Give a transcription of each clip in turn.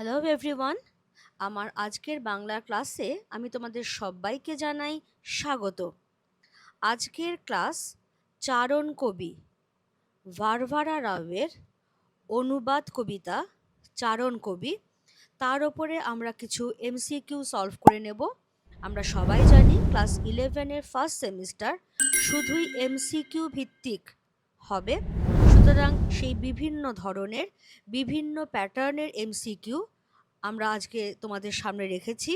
Hello everyone আমার আজকের বাংলা ক্লাসে আমি তোমাদের সবাইকে জানাই স্বাগত। আজকের ক্লাস চারণ কবি ভারভারা রাওয়ের অনুবাদ কবিতা চারণ কবি। তার ওপরে আমরা কিছু এমসিকিউ সলভ করে নেব। আমরা সবাই জানি ক্লাস ইলেভেনের ফার্স্ট সেমিস্টার শুধুই এমসিকিউ ভিত্তিক হবে। সুতরাং সেই বিভিন্ন ধরনের, বিভিন্ন প্যাটার্নের এমসিকিউ আমরা আজকে তোমাদের সামনে রেখেছি।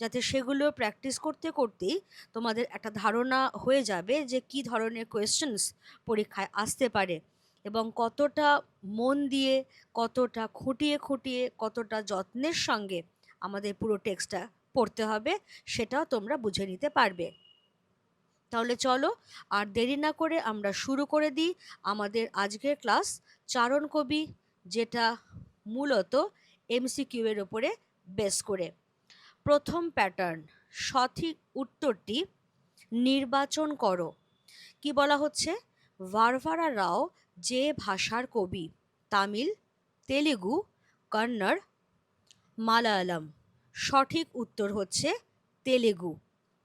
যাতে সেগুলো প্র্যাকটিস করতে করতেই তোমাদের একটা ধারণা হয়ে যাবে যে কি ধরনের কোয়েশ্চেন্স পরীক্ষায় আসতে পারে এবং কতটা মন দিয়ে, কতটা খুঁটিয়ে খুঁটিয়ে, কতটা যত্নের সঙ্গে আমাদের পুরো টেক্সটটা পড়তে হবে, সেটাও তোমরা বুঝে নিতে পারবে। তাহলে চলো, আর দেরি না করে আমরা শুরু করে দিই আমাদের আজকের ক্লাস চারণ কবি, যেটা মূলত এমসিকিউ এর ওপরে বেস করে। প্রথম প্যাটার্ন সঠিক উত্তরটি নির্বাচন করো। কি বলা হচ্ছে? ভারভারা রাও যে ভাষার কবি, তামিল, তেলেগু, কন্নড়, মালায়ালাম। সঠিক উত্তর হচ্ছে তেলেগু।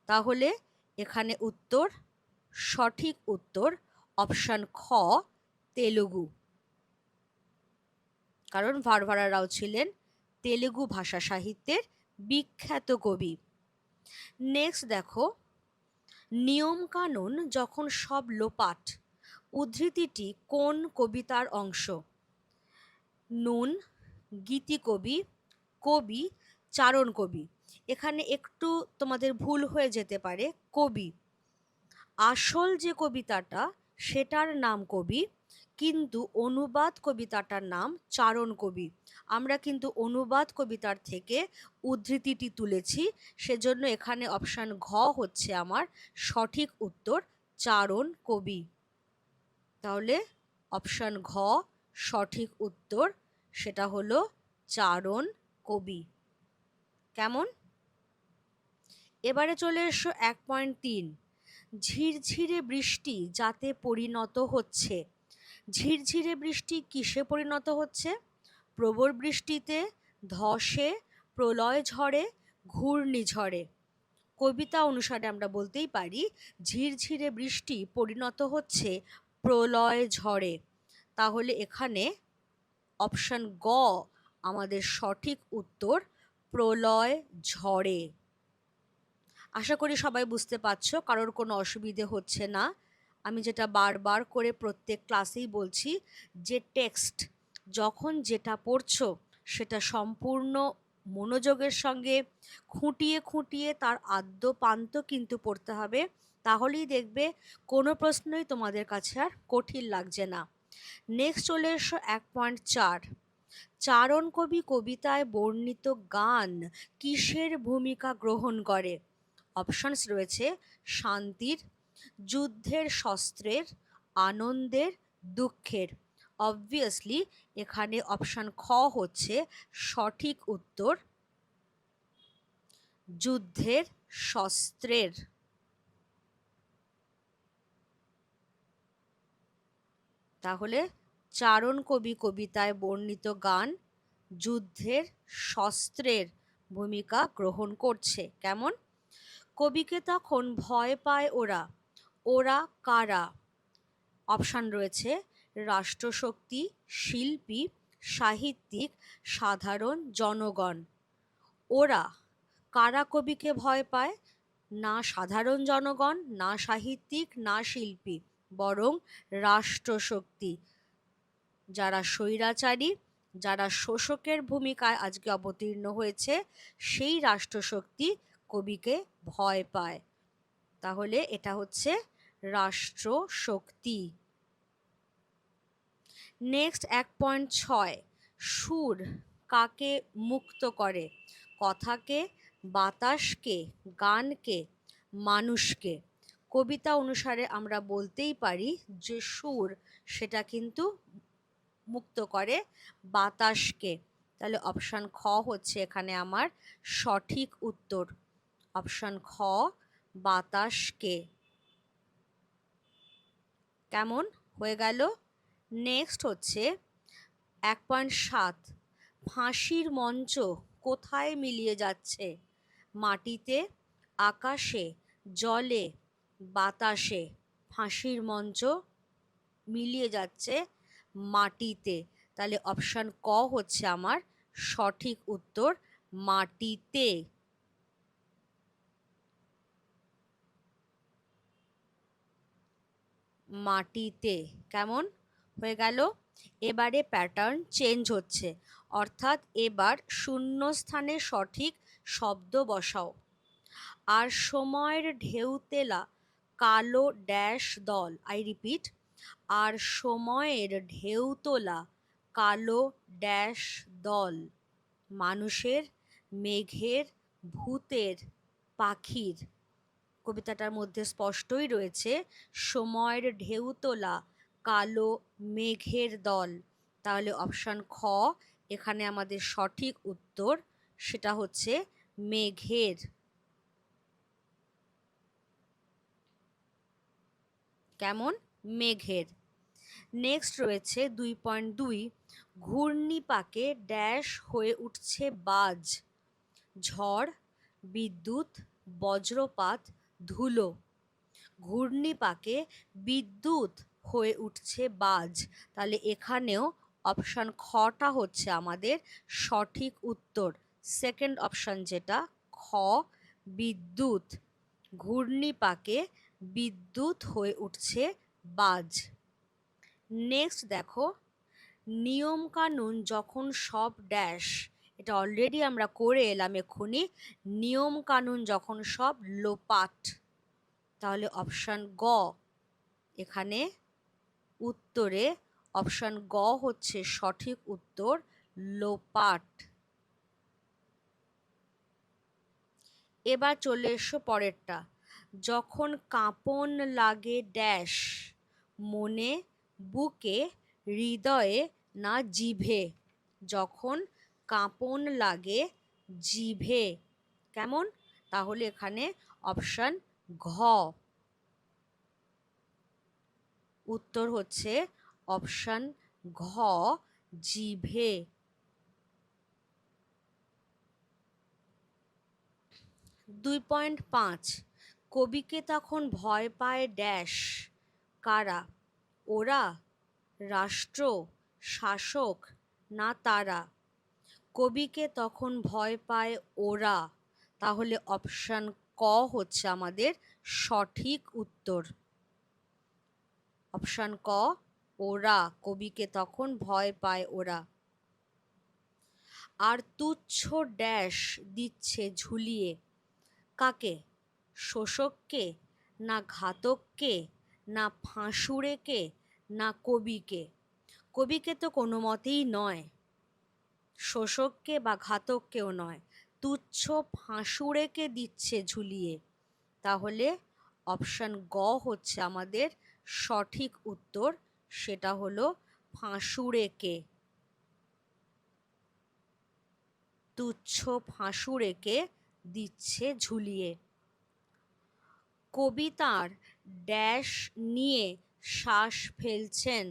তাহলে এখানে উত্তর, সঠিক উত্তর অপশান খ, তেলুগু। কারণ ভারভারা রাও ছিলেন তেলেগু ভাষা সাহিত্যের বিখ্যাত কবি। নেক্সট দেখো, নিয়মকানুন যখন সব লোপাট, উদ্ধৃতিটি কোন কবিতার অংশ? নুন গীতি কবি কবি, চারণ কবি। এখানে একটু তোমাদের ভুল হয়ে যেতে পারে। কবি। আসল যে কবিতাটা, সেটার নাম কবি, কিন্তু অনুবাদ কবিতাটার নাম চারণ কবি। আমরা কিন্তু অনুবাদ কবিতার থেকে উদ্ধৃতিটি তুলেছি, সেজন্য এখানে অপশান ঘ হচ্ছে আমার সঠিক উত্তর, চারণ কবি। তাহলে অপশান ঘ, সঠিক উত্তর, সেটা হলো চারণ কবি। কেমন? এবারে চলে এসো এক পয়েন্ট তিন। ঝিরঝিরে বৃষ্টি যাতে পরিণত হচ্ছে। ঝিরঝিরে বৃষ্টি কিসে পরিণত হচ্ছে? প্রবল বৃষ্টিতে, ধসে, প্রলয় ঝড়ে ঘূর্ণিঝড়ে কবিতা অনুসারে আমরা বলতেই পারি, ঝিরঝিরে বৃষ্টি পরিণত হচ্ছে প্রলয় ঝড়ে। তাহলে এখানে অপশান গ আমাদের সঠিক উত্তর, প্রলয় ঝড়ে। আশা করি সবাই বুঝতে পারছ, কারোর কোনো অসুবিধে হচ্ছে না। আমি যেটা বারবার করে প্রত্যেক ক্লাসেই বলছি, যে টেক্সট যখন যেটা পড়ছো, সেটা সম্পূর্ণ মনোযোগের সঙ্গে খুঁটিয়ে খুঁটিয়ে তার আদ্য পান্ত কিন্তু পড়তে হবে। তাহলেই দেখবে কোনো প্রশ্নই তোমাদের কাছে আর কঠিন লাগছে না। নেক্সট চলে এসো এক পয়েন্ট চার। চারণ কবি কবিতায় বর্ণিত গান কিসের ভূমিকা গ্রহণ করে? অপশানস রয়েছে শান্তির, যুদ্ধের শস্ত্রের, আনন্দের, দুঃখের। অবভিয়াসলি এখানে অপশান খ হচ্ছে সঠিক উত্তর, যুদ্ধের শস্ত্রের। তাহলে চারণ কবি কবিতায় বর্ণিত গান যুদ্ধের শস্ত্রের ভূমিকা গ্রহণ করছে। কেমন? কবিকে তখন ভয় পায় ওরা। ওরা কারা? অপশান রয়েছে, রাষ্ট্রশক্তি, শিল্পী, সাহিত্যিক, সাধারণ জনগণ। ওরা কারা কবিকে ভয় পায়? না সাধারণ জনগণ, না সাহিত্যিক, না শিল্পী, বরং রাষ্ট্রশক্তি। যারা স্বৈরাচারী, যারা শোষকের ভূমিকায় আজকে অবতীর্ণ হয়েছে, সেই রাষ্ট্রশক্তি কবিকে ভয় পায়। তাহলে এটা হচ্ছে রাষ্ট্র শক্তি নেক্সট, এক পয়েন্ট ছয়, সুর কাকে মুক্ত করে? কথাকে, বাতাসকে, গানকে, মানুষকে। কবিতা অনুসারে আমরা বলতেই পারি যে সুর সেটা কিন্তু মুক্ত করে বাতাসকে। তাহলে অপশান খ হচ্ছে এখানে আমার সঠিক উত্তর। অপশান খ বাতাসকে কেমন? হয়ে গেল। নেক্সট হচ্ছে এক পয়েন্ট সাত, ফাঁসির মঞ্চ কোথায় মিলিয়ে যাচ্ছে? মাটিতে, আকাশে, জলে, বাতাসে, ফাঁসির মঞ্চ মিলিয়ে যাচ্ছে মাটিতে। তাহলে অপশান ক হচ্ছে আমার সঠিক উত্তর, মাটিতে। মাটিতে। কেমন? হয়ে গেল। এবারে প্যাটার্ন চেঞ্জ হচ্ছে। অর্থাৎ এবার শূন্য স্থানে সঠিক শব্দ বসাও। আর সময়ের ঢেউ তেলা, কালো ড্যাশ দল আই রিপিট আর সময়ের ঢেউ তোলা, কালো ড্যাশ দল, মানুষের, মেঘের, ভূতের, পাখির। কবিতাটার মধ্যে স্পষ্টই রয়েছে, সময়ের ঢেউ তোলা, কালো মেঘের দল। তাহলে অপশান খ, এখানে আমাদের সঠিক উত্তর সেটা হচ্ছে মেঘের। কেমন? মেঘের। নেক্সট রয়েছে দুই পয়েন্ট দুই, ঘূর্ণিপাকে ড্যাশ হয়ে উঠছে বাজ। ঝড়, বিদ্যুৎ, বজ্রপাত ধুলো। ঘূর্ণিপাকে বিদ্যুৎ হয়ে উঠছে বাজ। তাহলে এখানেও অপশান খটা হচ্ছে আমাদের সঠিক উত্তর। সেকেন্ড অপশান যেটা, খ, বিদ্যুৎ। ঘূর্ণিপাকে বিদ্যুৎ হয়ে উঠছে বাজ। নেক্সট দেখো, নিয়মকানুন যখন সব ড্যাশ এটা অলরেডি আমরা করে এলাম এক্ষুনি। নিয়মকানুন যখন সব লোপাট, তাহলে অপশান গ, এখানে উত্তরে অপশান গ হচ্ছে সঠিক উত্তর, লোপাট। এবার চলে এসো পরেরটা। যখন কাঁপন লাগে ড্যাশ, মনে বুকে, হৃদয়ে না জিভে, যখন কাঁপন লাগে জিভে। কেমন? তাহলে এখানে অপশান ঘ। উত্তর হচ্ছে অপশান ঘ, জিভে। দুই পয়েন্ট পাঁচ, কবিকে তখন ভয় পায় ড্যাশ। কারা? ওরা? রাষ্ট্র? শাসক? না তারা? কবিকে তখন ভয় পায় ওরা। তাহলে অপশান ক হচ্ছে আমাদের সঠিক উত্তর। অপশান ক, ওরা, কবিকে তখন ভয় পায় ওরা। আর তুচ্ছ ড্যাশ দিচ্ছে ঝুলিয়ে। কাকে? শোষককে? না ঘাতককে? না ফাঁসুড়েকে? না কবিকে? কবিকে তো কোনো মতেই নয়। শোষককে বা ঘাতককেও নয়, তুচ্ছ ফাঁসুড়েকে দিচ্ছে ঝুলিয়ে। তাহলে অপশান গ হচ্ছে আমাদের সঠিক উত্তর, সেটা হলো ফাঁসুড়েকে। তুচ্ছ ফাঁসুড়েকে দিচ্ছে ঝুলিয়ে। কবিতার ড্যাশ নিয়ে শ্বাস ফেলছেন।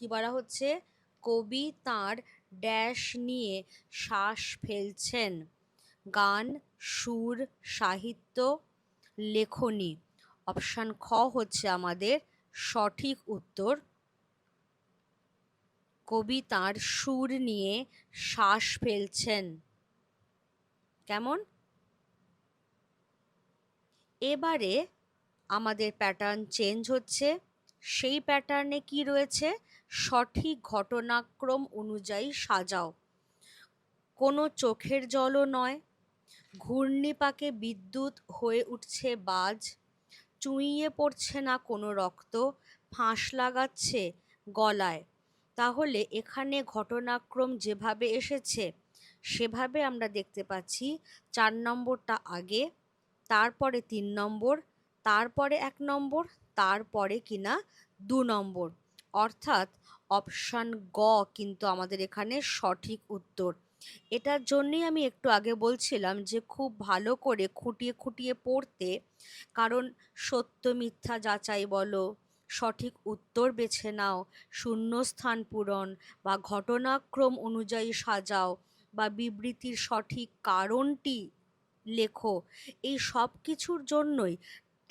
কি বলা হচ্ছে? কবি তাঁর ড্যাশ নিয়ে শ্বাস ফেলছেন। গান, সুর, সাহিত্য, লেখনী। অপশান খ হচ্ছে আমাদের সঠিক উত্তর। কবি তাঁর সুর নিয়ে শ্বাস ফেলছেন। কেমন? এবারে আমাদের প্যাটার্ন চেঞ্জ হচ্ছে। সেই প্যাটার্নে কি রয়েছে? সঠিক ঘটনাক্রম অনুযায়ী সাজাও। কোনো চোখের জলও নয়, ঘূর্ণিপাকে বিদ্যুৎ হয়ে উঠছে বাজ, চুইয়ে পড়ছে না কোনো রক্ত, ফাঁস লাগাচ্ছে গলায়। তাহলে এখানে ঘটনাক্রম যেভাবে এসেছে, সেভাবে আমরা দেখতে পাচ্ছি চার নম্বরটা আগে, তারপরে তিন নম্বর, তারপরে এক নম্বর, তারপরে কিনা দু নম্বর। অর্থাৎ অপশান গ কিন্তু আমাদের এখানে সঠিক উত্তর। এটার জন্যই আমি একটু আগে বলছিলাম যে খুব ভালো করে খুঁটিয়ে খুঁটিয়ে পড়তে, কারণ সত্য, মিথ্যা যাচাই বলো, সঠিক উত্তর বেছে নাও, শূন্যস্থান পূরণ বা ঘটনাক্রম অনুযায়ী সাজাও বা বিবৃতির সঠিক কারণটি লেখো, এই সব কিছুর জন্যই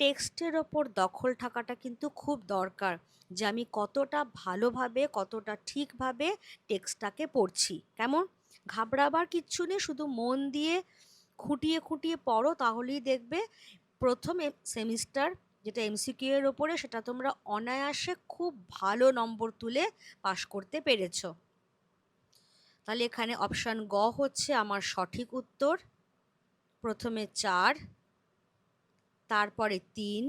টেক্সটের ওপর দখল থাকাটা কিন্তু খুব দরকার যে আমি কতটা ভালোভাবে, কতটা ঠিকভাবে টেক্সটটাকে পড়ছি। কেমন? ঘাবড়াবার কিচ্ছু নেই, শুধু মন দিয়ে খুঁটিয়ে খুঁটিয়ে পড়ো, তাহলেই দেখবে প্রথম সেমিস্টার, যেটা এমসিকিউ এর ওপরে, সেটা তোমরা অনায়াসে খুব ভালো নম্বর তুলে পাশ করতে পেরেছ। তাহলে এখানে অপশান গ হচ্ছে আমার সঠিক উত্তর, প্রথমে চার তারপরে তিন,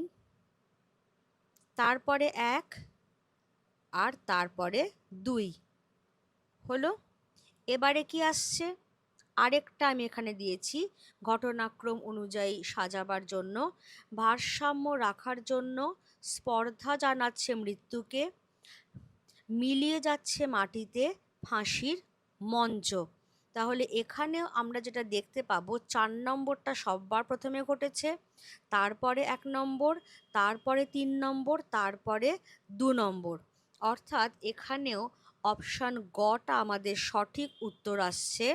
তারপরে এক আর তারপরে দুই। হলো? এবারে কি আসছে? আরেকটা আমি এখানে দিয়েছি। ঘটনাক্রম অনুযায়ী সাজাবার জন্য, ভারসাম্য রাখার জন্য স্পর্ধা জানাচ্ছে মৃত্যুকে, মিলিয়ে যাচ্ছে মাটিতে ফাঁসির মঞ্চ। তাহলে এখানেও আমরা যেটা দেখতে পাবো, চার নম্বরটা সববার প্রথমে ঘটেছে, তারপরে এক নম্বর, তারপরে তিন নম্বর, তারপরে দু নম্বর। অর্থাৎ এখানেও অপশান গটা আমাদের সঠিক উত্তর আসছে।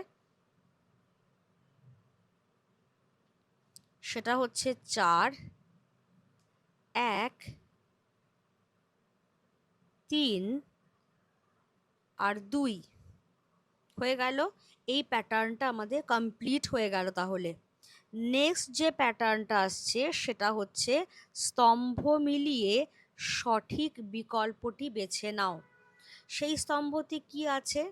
সেটা হচ্ছে চার, এক, তিন আর দুই। হয়ে গেল। এই প্যাটার্নটা আমাদের কমপ্লিট হয়ে গেল তাহলে। নেক্সট যে প্যাটার্নটা আসছে, সেটা হচ্ছে স্তম্ভ মিলিয়ে সঠিক বিকল্পটি বেছে নাও। সেই স্তম্ভটি কি আছে?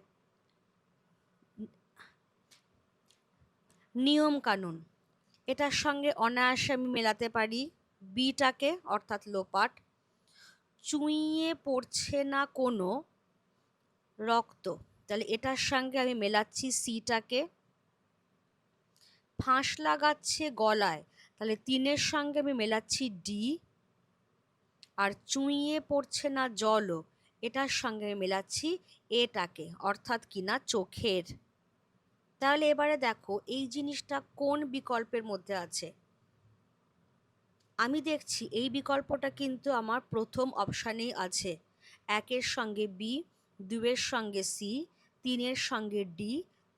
নিয়ম কানুন এটার সঙ্গে অনায়াসে আমি মেলাতে পারি বিটাকে, অর্থাৎ লোপাট। চুইয়ে পড়ছে না কোনো রক্ত। তাহলে এটার সঙ্গে আমি মেলাচ্ছি সিটাকে। ফাঁস লাগাচ্ছে গলায়, তাহলে তিনের সঙ্গে আমি মেলাচ্ছি ডি। আর চুঁইয়ে পড়ছে না জলও, এটার সঙ্গে আমি মেলাচ্ছি এটাকে, অর্থাৎ কিনা চোখের। তাহলে এবারে দেখো, এই জিনিসটা কোন বিকল্পের মধ্যে আছে? আমি দেখছি এই বিকল্পটা কিন্তু আমার প্রথম অপশানেই আছে। একের সঙ্গে বি, দুয়ের সঙ্গে সি তিনের সঙ্গে ডি,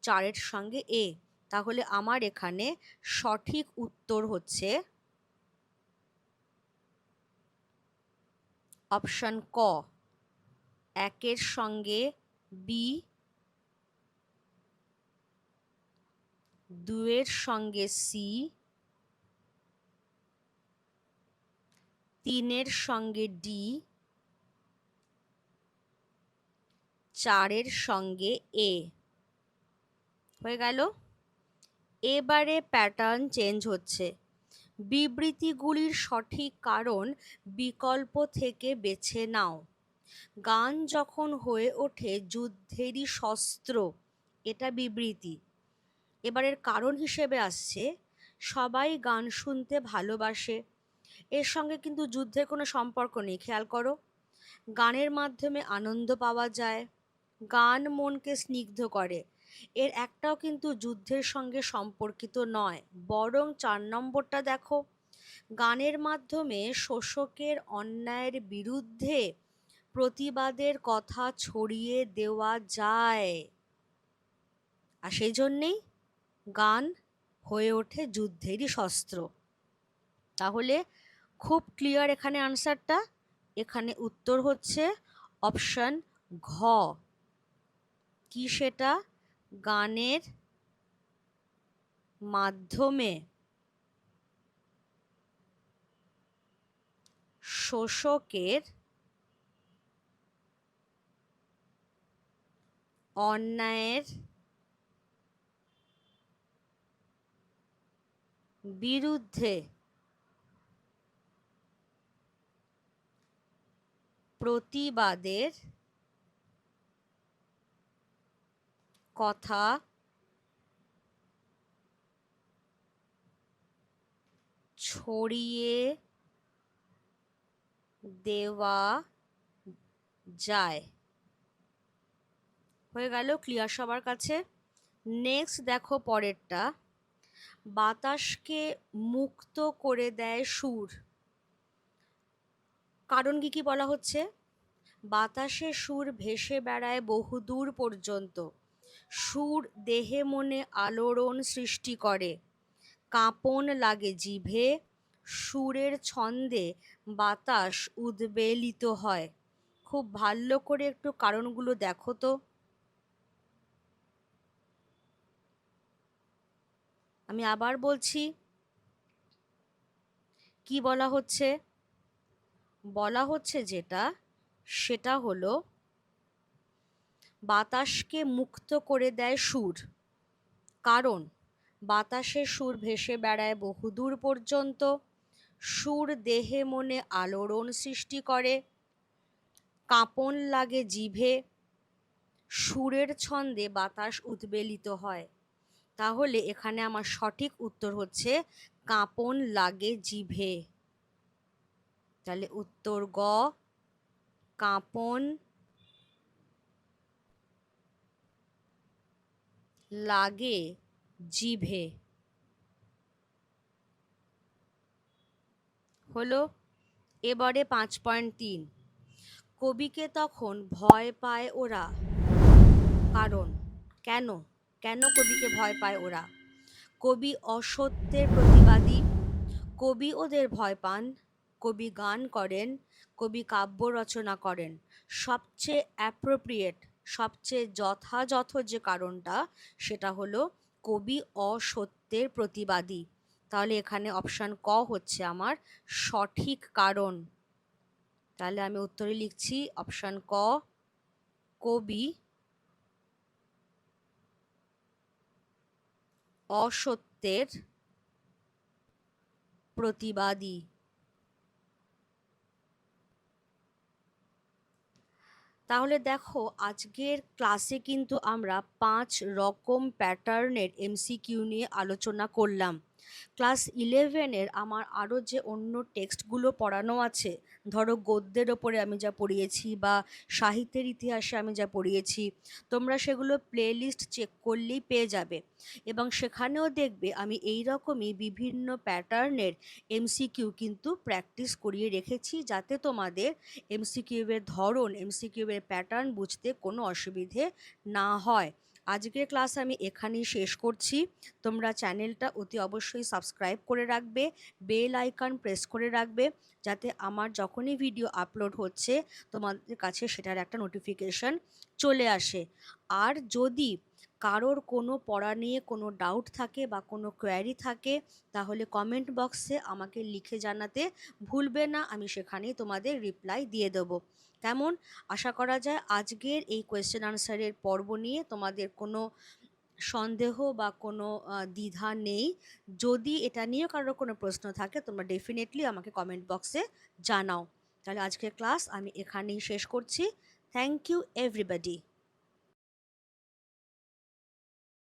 চারের সঙ্গে এ। তাহলে আমার এখানে সঠিক উত্তর হচ্ছে অপশান ক। একের সঙ্গে বি, দুয়ের সঙ্গে সি, তিনের সঙ্গে ডি চারের সঙ্গে এ। হয়ে গেল। এবারে প্যাটার্ন চেঞ্জ হচ্ছে। বিবৃতিগুলির সঠিক কারণ বিকল্প থেকে বেছে নাও। গান যখন হয়ে ওঠে যুদ্ধেরই শস্ত্র, এটা বিবৃতি। এবারের কারণ হিসেবে আসছে, সবাই গান শুনতে ভালোবাসে। এর সঙ্গে কিন্তু যুদ্ধের কোনো সম্পর্ক নেই, খেয়াল করো। গানের মাধ্যমে আনন্দ পাওয়া যায়। গান মনকে স্নিগ্ধ করে। এর একটাও কিন্তু যুদ্ধের সঙ্গে সম্পর্কিত নয়, বরং চার নম্বরটা দেখো। গানের মাধ্যমে শোষকের অন্যায়ের বিরুদ্ধে প্রতিবাদের কথা ছড়িয়ে দেওয়া যায়। আর সেই জন্যেই গান হয়ে ওঠে যুদ্ধেরই শস্ত্র। তাহলে খুব ক্লিয়ার এখানে আনসারটা এখানে উত্তর হচ্ছে অপশন ঘ। কি সেটা? গানের মাধ্যমে শোষকের অন্যায়ের বিরুদ্ধে প্রতিবাদের কথা। ছড়িয়ে দেওয়া যায়। হয়ে গেল ক্লিয়ার সবার কাছে। নেক্সট দেখো পরেরটা। বাতাসকে মুক্ত করে দেয় সুর। কারণ কি কি বলা হচ্ছে? বাতাসে সুর ভেসে বেড়ায় বহুদূর পর্যন্ত। সুর দেহে মনে আলোড়ন সৃষ্টি করে। কাঁপন লাগে জিভে, সুরের ছন্দে বাতাস উদ্বেলিত হয়। খুব ভালো করে একটু কারণগুলো দেখো তো। আমি আবার বলছি, কি বলা হচ্ছে? বলা হচ্ছে যেটা, সেটা হলো বাতাসকে মুক্ত করে দেয় সুর। কারণ, বাতাসে সুর ভেসে বেড়ায় বহুদূর পর্যন্ত। সুর দেহে মনে আলোড়ন সৃষ্টি করে, কাঁপন লাগে জিভে। সুরের ছন্দে বাতাস উদ্বেলিত হয়। তাহলে এখানে আমার সঠিক উত্তর হচ্ছে কাঁপন লাগে জিভে। তাহলে উত্তর গ, কাঁপন লাগে জিভে। হলো, এবারে পাঁচ পয়েন্ট তিন। কবিকে তখন ভয় পায় ওরা। কারণ, কেন? কেন কবিকে ভয় পায় ওরা? কবি অসত্যের প্রতিবাদী। কবি ওদের ভয় পান। কবি গান করেন। কবি কাব্য রচনা করেন। সবচেয়ে অ্যাপ্রোপ্রিয়েট সবচেয়ে যথাযথ যে কারণটা, সেটা হলো কবি অসত্যের প্রতিবাদী। তাহলে এখানে অপশান ক হচ্ছে আমার সঠিক কারণ। তাহলে আমি উত্তরে লিখছি অপশান ক, কবি অসত্যের প্রতিবাদী। তাহলে দেখো আজকের ক্লাসে কিন্তু আমরা পাঁচ রকম প্যাটার্নের এমসিকিউ নিয়ে আলোচনা করলাম। ক্লাস ইলেভেনের আমার আরও যে অন্য টেক্সটগুলো পড়ানো আছে, ধরো গদ্যের ওপরে আমি যা পড়িয়েছি বা সাহিত্যের ইতিহাসে আমি যা পড়িয়েছি, তোমরা সেগুলো প্লেলিস্ট চেক করলেই পেয়ে যাবে। এবং সেখানেও দেখবে আমি এই রকমই বিভিন্ন প্যাটার্নের এমসিকিউ কিন্তু প্র্যাকটিস করিয়ে রেখেছি যাতে তোমাদের এমসিকিউয়ের ধরন এমসিকিউয়ের প্যাটার্ন বুঝতে কোনো অসুবিধে না হয়। আজকের ক্লাস আমি এখানেই শেষ করছি। তোমরা চ্যানেলটা অতি অবশ্যই সাবস্ক্রাইব করে রাখবে, বেল আইকন প্রেস করে রাখবে, যাতে আমার যখনই ভিডিও আপলোড হচ্ছে, তোমাদের কাছে সেটার একটা নোটিফিকেশন চলে আসে। আর যদি কারোর কোনো পড়া নিয়ে কোনো ডাউট থাকে বা কোনো কোয়ারি থাকে, তাহলে কমেন্ট বক্সে আমাকে লিখে জানাতে ভুলবে না, আমি সেখানেই তোমাদের রিপ্লাই দিয়ে দেবো। তেমন আশা করা যায় আজকের এই কোয়েশ্চেন আনসারের পর্ব নিয়ে তোমাদের কোনো সন্দেহ বা কোনো দ্বিধা নেই। যদি এটা নিয়ে কারোর কোনো প্রশ্ন থাকে, তোমরা ডেফিনেটলি আমাকে কমেন্ট বক্সে জানাও। তাহলে আজকের ক্লাস আমি এখানেই শেষ করছি। Thank you everybody